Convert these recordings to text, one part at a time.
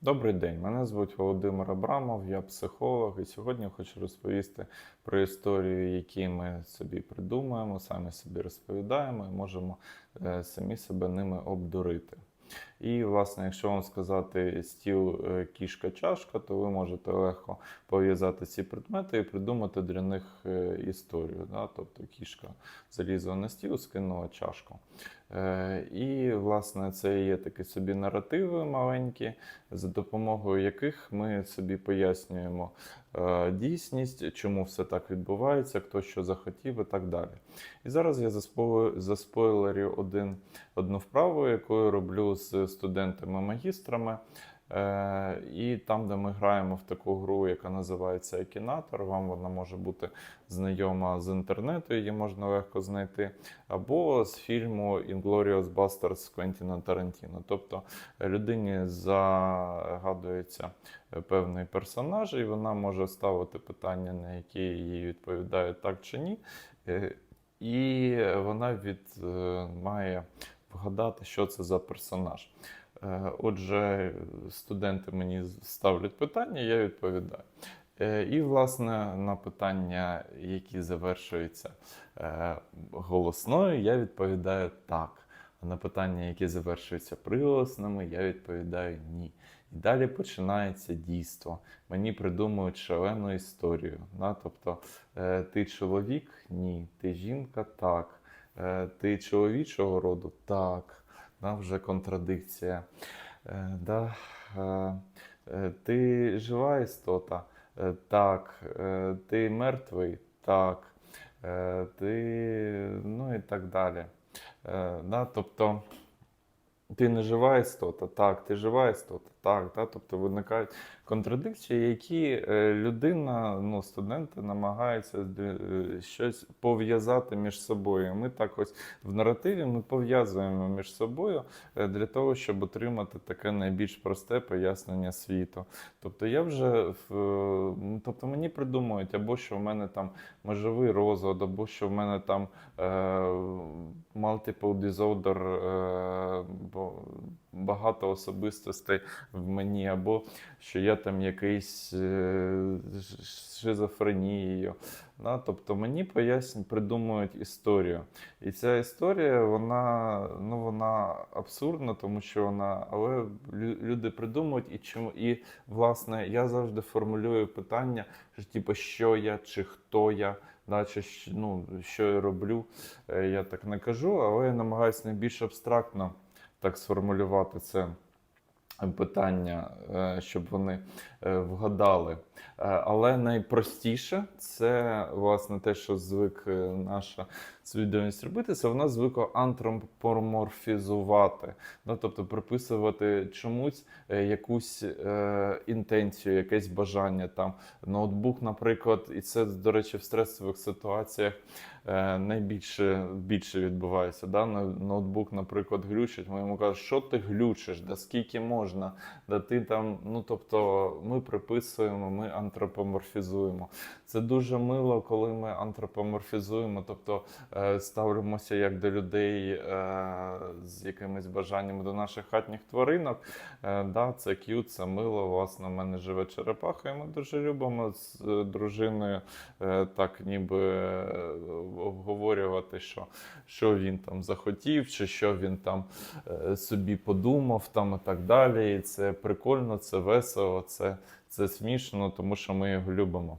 Добрий день, мене звуть Володимир Абрамов, я психолог, і сьогодні хочу розповісти про історію, які ми собі придумуємо, самі собі розповідаємо і можемо е, самі себе ними обдурити. І, власне, якщо вам сказати стіл, е, кішка, чашка, то ви можете легко пов'язати ці предмети і придумати для них е, історію. Да? Тобто кішка залізла на стіл, скинула чашку. Е, І, власне, це є такі собі наративи маленькі, за допомогою яких ми собі пояснюємо дійсність, чому все так відбувається, хто що захотів і так далі. І зараз я заспо- заспойлерю один, одну вправу, яку я роблю з студентами-магістрами. Е, і там, де ми граємо в таку гру, яка називається Екінатор, вам вона може бути знайома з інтернету, її можна легко знайти, або з фільму Inglourious Basterds Квентіна Тарантіно. Тобто людині загадується певний персонаж, і вона може ставити питання, на які їй відповідають так чи ні. Е, І вона від, е, має вгадати, що це за персонаж. Е, Отже, студенти мені ставлять питання, я відповідаю. Е, І, власне, на питання, які завершуються е, голосною, я відповідаю так. А на питання, які завершуються приголосними, я відповідаю ні. І далі починається дійство. Мені придумують шалену історію. Тобто, ти чоловік? Ні. Ти жінка? Так. Е, Ти чоловічого роду? Так. Да, вже контрадикція. Е, да, е, ти жива істота? Так. Ти мертвий? Так. Ти, ну і так далі. Да, тобто, ти не жива істота, так, ти жива істота, так. Да? Тобто виникають контрадикції, які е, людина, ну, студенти намагаються е, щось пов'язати між собою. Ми так ось в наративі ми пов'язуємо між собою е, для того, щоб отримати таке найбільш просте пояснення світу. Тобто я вже в, тобто мені придумують, або що в мене там межовий розлад, або що в мене там е, multiple disorder, е, бо багато особистостей в мені, або що я там якийсь е, шизофренією. Да? Тобто мені поясню, придумують історію. І ця історія, вона, ну, вона абсурдна, тому що вона, але люди придумують і чому. І, власне, я завжди формулюю питання, що, типу, що я чи хто я. Да, чи, ну, що я роблю, Е, я так не кажу, але я намагаюся найбільш абстрактно так сформулювати це питання, е, щоб вони е, вгадали. Е, Але найпростіше це власне те, що звик наша свідомість робити, це вона звикла антропоморфізувати, ну, тобто приписувати чомусь якусь інтенцію, якесь бажання там. Ноутбук, наприклад, і це, до речі, в стресових ситуаціях найбільше більше відбувається. Да? Ноутбук, наприклад, глючить. Ми йому кажемо, що ти глючиш, да скільки можна, да там. Ну тобто, ми приписуємо, ми антропоморфізуємо. Це дуже мило, коли ми антропоморфізуємо, тобто е, ставимося як до людей е, з якимись бажаннями до наших хатніх тваринок. Е, да, це к'ют, це мило. Власне, в мене живе черепаха, і ми дуже любимо з дружиною так ніби обговорювати, що, що він там захотів, чи що він там собі подумав, там і так далі. І це прикольно, це весело, це, це смішно, тому що ми його любимо.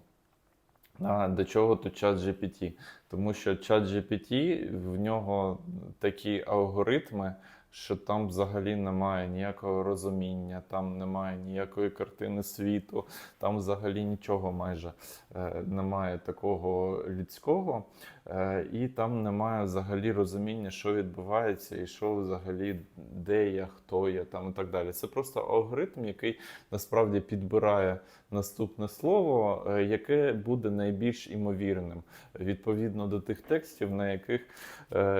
А до чого тут чат GPT? Тому що чат GPT, в нього такі алгоритми, що там взагалі немає ніякого розуміння, там немає ніякої картини світу, там взагалі нічого майже е, немає такого людського, е, і там немає взагалі розуміння, що відбувається, і що взагалі, де я, хто я там і так далі. Це просто алгоритм, який насправді підбирає наступне слово, е, яке буде найбільш імовірним відповідно до тих текстів, на яких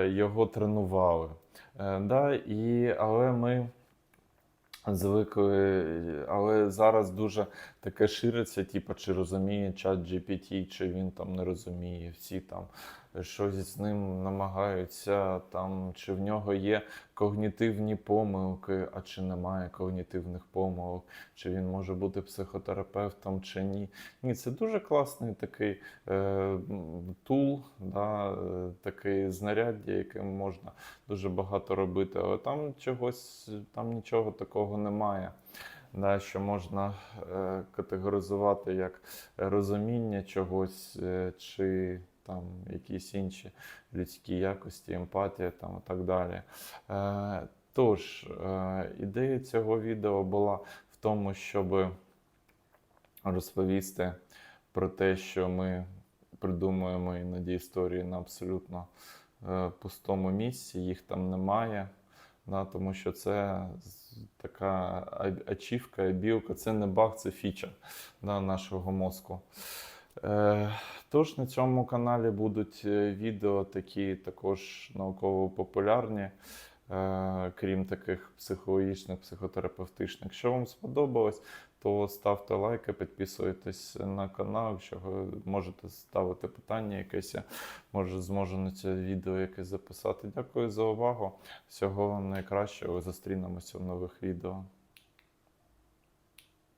його тренували. Е, Да, і, але ми звикли, але зараз дуже таке шириться, типу, чи розуміє чат GPT, чи він там не розуміє. Всі там щось з ним намагаються, там, чи в нього є когнітивні помилки, а чи немає когнітивних помилок, чи він може бути психотерапевтом, чи ні. Ні, це дуже класний такий е, тул, да, такий знаряддя, яким можна дуже багато робити, але там чогось, там нічого такого немає. Да, що можна е, категоризувати як розуміння чогось, е, чи там якісь інші людські якості, емпатія там, і так далі. Е, тож, е, ідея цього відео була в тому, щоб розповісти про те, що ми придумуємо іноді історії на абсолютно е, пустому місці, їх там немає. Да, тому що це така ачівка, білка, це не баг, це фіча да, нашого мозку. Е, тож на цьому каналі будуть е, відео такі також науково-популярні, е, крім таких психологічних, психотерапевтичних. Якщо вам сподобалось, то ставте лайки, підписуйтесь на канал. Якщо ви можете ставити питання якесь, я може зможу на це відео якесь записати. Дякую за увагу. Всього вам найкращого. Зустрінемося в нових відео.